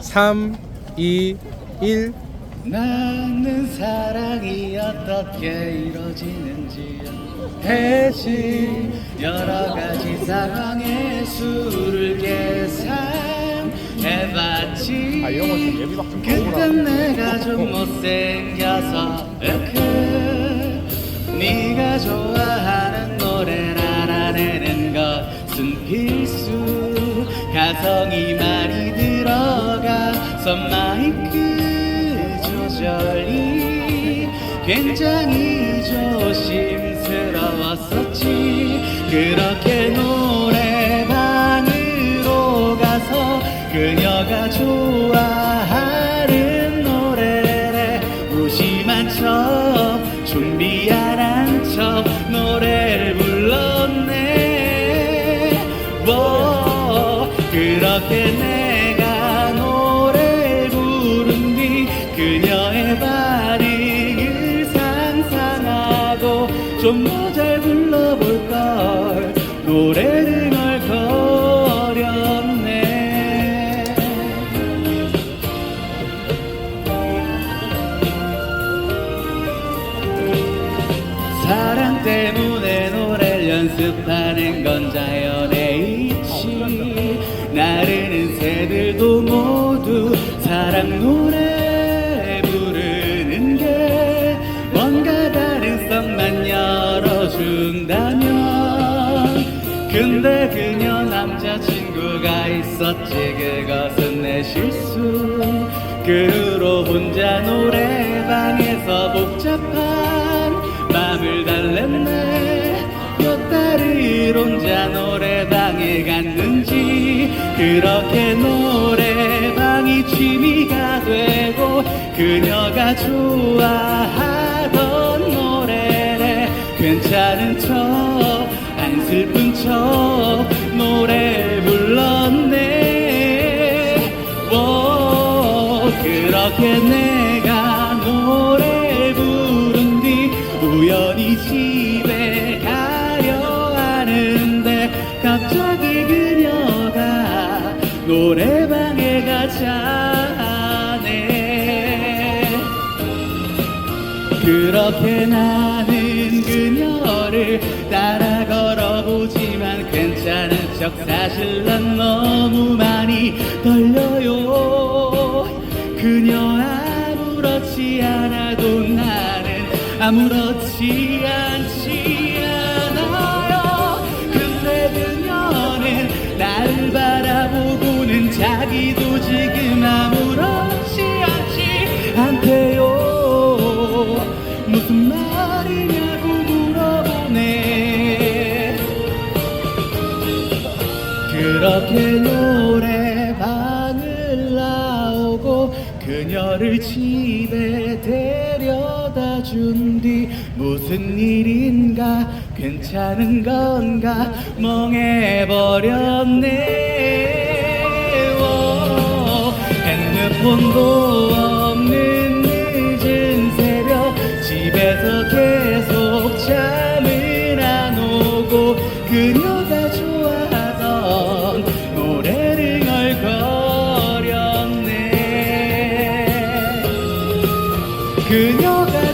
3, 2, 1 나는 사랑이 어떻게 이루어지는지 해지 여러 가지 상황의 수를 계산해봤지. 아, 그땐 내가 좀 못생겨서 으크 네가 좋아하는 노래를 알아내는 것은 필수. 가성이 들어가서 마이크 조절이 굉장히 조심스러웠었지. 그렇게 노래방으로 가서 그녀가 좋아하는 노래를 무심한 척 준비 안한 좀 더 잘 불러볼 걸. 노래를 널 거렸네. 사랑 때문에 노래를 연습하는 건 자연의 이치. 나르는 새들도 모두 사랑 노래 근데 그녀 남자친구가 있었지. 그것은 내 실수. 그 후로 혼자 노래방에서 복잡한 맘을 달랬네. 몇 달을 혼자 노래방에 갔는지 그렇게 노래방이 취미가 되고 그녀가 좋아 괜찮은 척안 슬픈 척 노래 불렀네. 오, 그렇게 내가 노래 부른 뒤 우연히 집에 가려 하는데 갑자기 그녀가 노래방에 가자네. 그렇게 나는 그녀를 따라 걸어보지만 괜찮은 척 사실 난 너무 많이 떨려요. 그녀 아무렇지 않아도 나는 아무렇지 않지 그렇게 노래방을 나오고 그녀를 집에 데려다 준 뒤 무슨 일인가? 괜찮은 건가? 멍해버렸네. 오, 핸드폰도 없는 늦은 새벽 집에서 계속 잠을 안 오고 그녀 그녀가